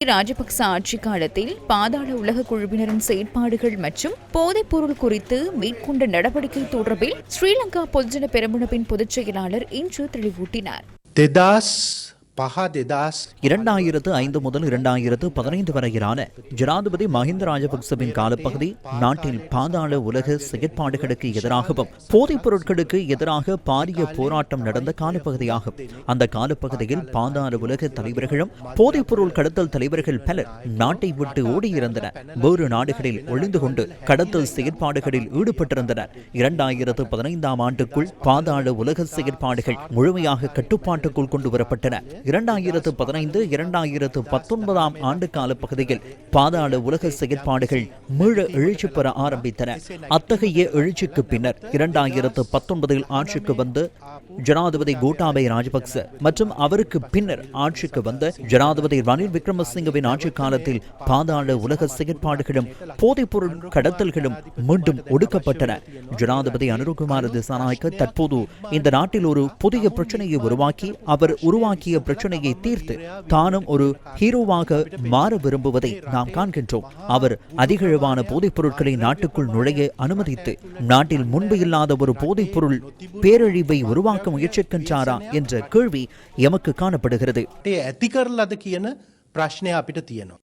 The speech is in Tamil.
ராஜபக்ச ஆட்சி காலத்தில் பாதாள உலக குழுவினரின் செயற்பாடுகள் மற்றும் போதைப்பொருள் குறித்து மேற்கொண்ட நடவடிக்கை தொடர்பில் ஸ்ரீலங்கா பொதுஜன பெரமுனவின் பொதுச் செயலாளர் இன்று தெளிவூட்டினார். இரண்டாயிரத்து ஐந்து முதல் இரண்டாயிரத்து பதினைந்து வரையிலான ஜனாதிபதி மஹிந்த ராஜபக்சவின் காலப்பகுதி நாட்டில் பாதாள உலக செயற்பாடுகளுக்கு எதிராகவும் போதைப் பொருட்களுக்கு எதிராக பாரிய போராட்டம் நடந்த காலப்பகுதியாகும். அந்த காலப்பகுதியில் பாதாள உலக தலைவர்களும் போதைப் பொருள் கடத்தல் தலைவர்கள் பலர் நாட்டை விட்டு ஓடியிருந்தனர். வேறு நாடுகளில் ஒளிந்து கொண்டு கடத்தல் செயற்பாடுகளில் ஈடுபட்டிருந்தனர். இரண்டாயிரத்து பதினைந்தாம் ஆண்டுக்குள் பாதாள உலக செயற்பாடுகள் முழுமையாக கட்டுப்பாட்டுக்குள் கொண்டு வரப்பட்டன. இரண்டாயிரத்து பதினைந்து இரண்டாயிரத்து பத்தொன்பதாம் ஆண்டு கால பகுதியில் பாதாள உலக செயற்பாடுகள் மீள எழுச்சி பெற ஆரம்பித்தன. அத்தகைய எழுச்சிக்கு பின்னர் இரண்டாயிரத்து பத்தொன்பதில் ஆட்சிக்கு வந்து ஜனாதிபதி கோட்டாபய ராஜபக்ச மற்றும் அவருக்கு பின்னர் ஆட்சிக்கு வந்த ஜனாதிபதி ரணில் விக்ரமசிங்கவின் ஆட்சி காலத்தில் பாதாள உலக செயற்பாடுகளும் போதைப்பொருள் கடத்தல்களும் மீண்டும் ஒடுக்கப்பட்டன. ஜனாதிபதி அனுருகுமார திசாநாயக்க தற்போது இந்த நாட்டில் ஒரு புதிய பிரச்சனையை உருவாக்கி அவர் உருவாக்கிய பிரச்சனையை தீர்த்து தானும் ஒரு ஹீரோவாக மாற விரும்புவதை நாம் காண்கின்றோம். அவர் அதிகளவான போதைப் பொருட்களை நாட்டுக்குள் நுழைய அனுமதித்து நாட்டில் முன்பு இல்லாத ஒரு போதைப் பொருள் பேரழிவை உருவாக்க முயற்சிக்கின்றாரா என்ற கேள்வி எமக்கு காணப்படுகிறது. பிரச்சனை அப்பிட்ட தியனும்